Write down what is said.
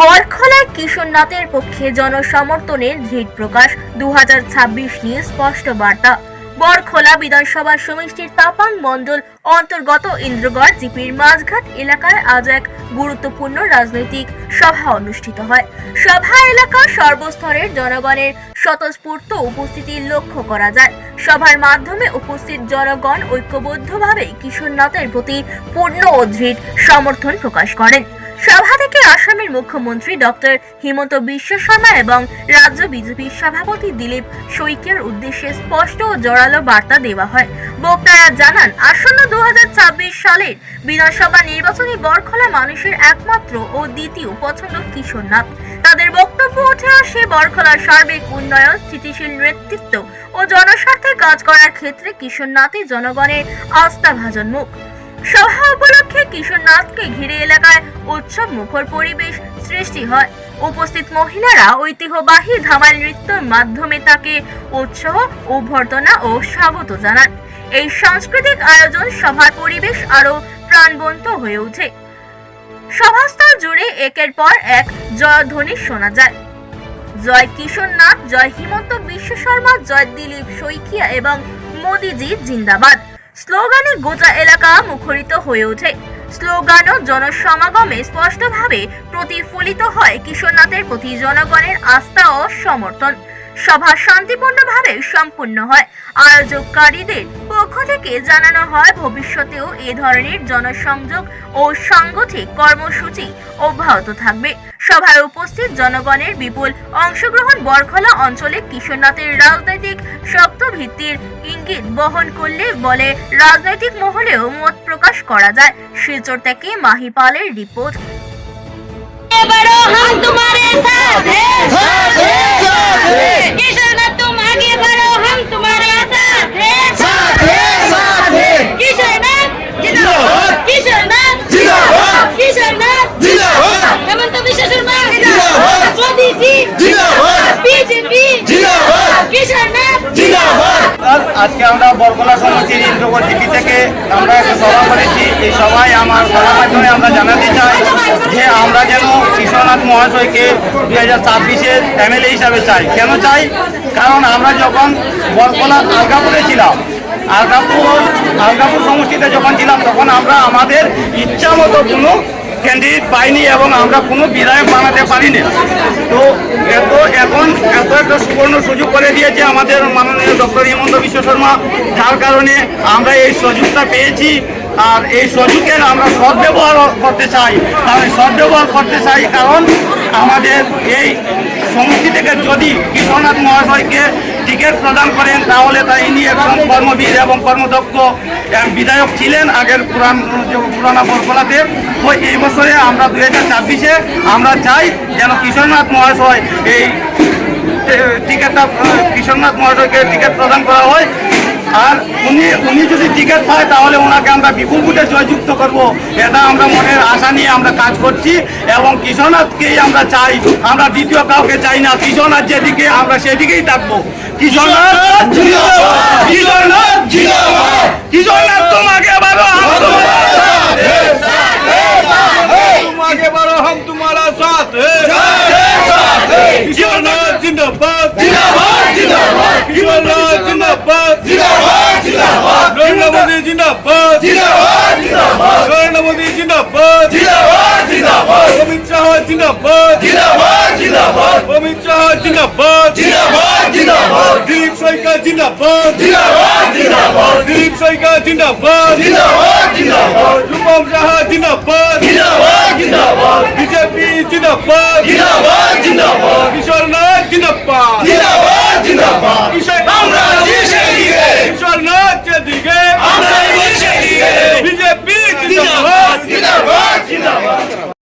বরখলায় কিশোরনাথের পক্ষে জনসমর্থনের দৃঢ় প্রকাশ দু নিয়ে স্পষ্ট বার্তা। বরখোলা বিধানসভা সমষ্টির তাপাং মণ্ডল অন্তর্গত ইন্দ্রগড় জিপির মাঝঘাট এলাকায় আজ এক গুরুত্বপূর্ণ রাজনৈতিক সভা অনুষ্ঠিত হয়। সভা এলাকা সর্বস্তরের জনগণের স্বতঃস্ফূর্ত উপস্থিতি লক্ষ্য করা যায়। সভার মাধ্যমে উপস্থিত জনগণ ঐক্যবদ্ধভাবে কিশোরনাথের প্রতি পূর্ণ ও দৃঢ় সমর্থন প্রকাশ করেন। সভা আসামের মুখ্যমন্ত্রী ডক্টর হিমন্ত বিশ্ব শর্মা এবং রাজ্য বিজেপির সভাপতি দিলীপ শইকিয়ার উদ্দেশ্যে স্পষ্ট ও জোরালো বার্তা দেওয়া হয়। বক্তারা জানান, আসন্ন দু সালের বিধানসভা নির্বাচনে বরখলা মানুষের একমাত্র ও দ্বিতীয় পছন্দ কিশোরনাথ তাদের বক্তব্য উঠে আসে বরখলার সার্বিক উন্নয়ন, স্থিতিশীল নেতৃত্ব ও জনস্বার্থে কাজ করার ক্ষেত্রে কিশোরনাথই জনগণের আস্থাভাজন মুখ। সভা উপলক্ষে কিশোরনাথকে ঘিরে এলাকায় উৎসব মুখর পরিবেশ সৃষ্টি হয়। উপস্থিত মহিলারা ঐতিহ্যবাহী ধামাল নৃত্যের মাধ্যমে তাকে উৎসাহ, অভ্যর্থনা ও স্বাগত জানান। এই সাংস্কৃতিক আয়োজন সভার পরিবেশ আরও প্রাণবন্ত হয়ে ওঠে। সভাস্থল জুড়ে একের পর এক জয়ধ্বনি শোনা যায়। জয় কিশোরনাথ, জয় হিমন্ত বিশ্ব শর্মা, জয় দিলীপ শইকিয়া এবং মোদিজি জিন্দাবাদ। স্লোগানে গোটা এলাকা মুখরিত হয়ে ওঠে। স্লোগান ও জনসমাগমে স্পষ্টভাবে প্রতিফলিত হয় কিশোরনাথের প্রতি জনগণের আস্থা ও সমর্থন। সভা শান্তিপূর্ণভাবে সম্পূর্ণ হয়। আয়োজককারীদের পক্ষ থেকে জানানো হয় ভবিষ্যতেও এ ধরনের জনসংযোগ ও সাংগঠিক কর্মসূচি অব্যাহত থাকবে। সভায় উপস্থিত জনগণের বিপুল অংশগ্রহণ বরখলা অঞ্চলে কিশোরনাথের রাজনৈতিক শক্ত ভিত্তির ইঙ্গিত বহন করলে বলে রাজনৈতিক মহলেও মত প্রকাশ করা যায়। শিলচর থেকে মাহিপালের রিপোর্ট। এবারও তোমারে সাথে। আজকে আমরা বরকলা সমষ্টির ইন্দ্রগড় জিপি থেকে আমরা একটা সভা করেছি। এই সভায় আমার সভার মাধ্যমে আমরা জানাতে চাই যে আমরা যেন কৃষ্ণনাথ মহাশয়কে দুই হাজার ছাব্বিশের এমএলএ হিসাবে চাই। কেন চাই? কারণ আমরা যখন বরকলা আলগাপুরে ছিলাম, আলগাপুর আলগাপুর সমষ্টিতে যখন ছিলাম, তখন আমরা আমাদের ইচ্ছা মতো কোনো ক্যান্ডিডেট পাইনি এবং আমরা কোনো বিধায়ক বানাতে পারিনি। তো একটা সুবর্ণ সুযোগ করে দিয়েছে আমাদের মাননীয় ডক্টর হিমন্ত বিশ্ব শর্মা। যার কারণে আমরা এই সুযোগটা পেয়েছি। আর এই সুযোগের আমরা সদ্ব্যবহার করতে চাই। কারণ সদ্ব্যবহার করতে চাই কারণ আমাদের এই সমষ্টি থেকে যদি কিশোরনাথ মহাশয়কে টিকিট প্রদান করেন, তাহলে তা ইনি একজন কর্মবীর এবং কর্মদক্ষ বিধায়ক ছিলেন আগের পুরান পুরানা বরকলাতে তো এই বছরে আমরা দু হাজার আমরা চাই যেন কিশোরনাথ মহাশয় এই টিকিটটা কিশোরনাথ মহাশয়কে টিকিট প্রদান করা হয়। আর উনি উনি যদি টিকিট পায় তাহলে ওনাকে আমরা বিপুল ভোটে জয়যুক্ত করব। এটা আমরা মনের আশা নিয়ে আমরা কাজ করছি এবং কিশোরনাথকেই আমরা চাই। আমরা দ্বিতীয় কাউকে চাই না। কিশোরনাথ যেদিকে আমরা সেদিকেই থাকব। কিশোরনাথ মোদী জিন্দাবাদ। জিন্দাবাদ জিন্দাবাদ। নরেন্দ্র মোদী জিন্দাবাদ। জিন্দাবাদ জিন্দাবাদ। অমিত শাহ জিন্দাবাদ। জিন্দাবাদ জিন্দাবাদ। অমিত শাহ জিন্দাবাদ। জিন্দাবাদ জিন্দাবাদ। দিলীপ সরকার জিন্দাবাদ। জিন্দাবাদ জিন্দাবাদ। দিলীপ সরকার জিন্দাবাদ। জিন্দাবাদ জিন্দাবাদ। রূপম শাহ জিন্দাবাদ। জিন্দাবাদ জিন্দাবাদ। বিজেপি জিন্দাবাদ। জিন্দাবাদ জিন্দাবাদ। কিশোর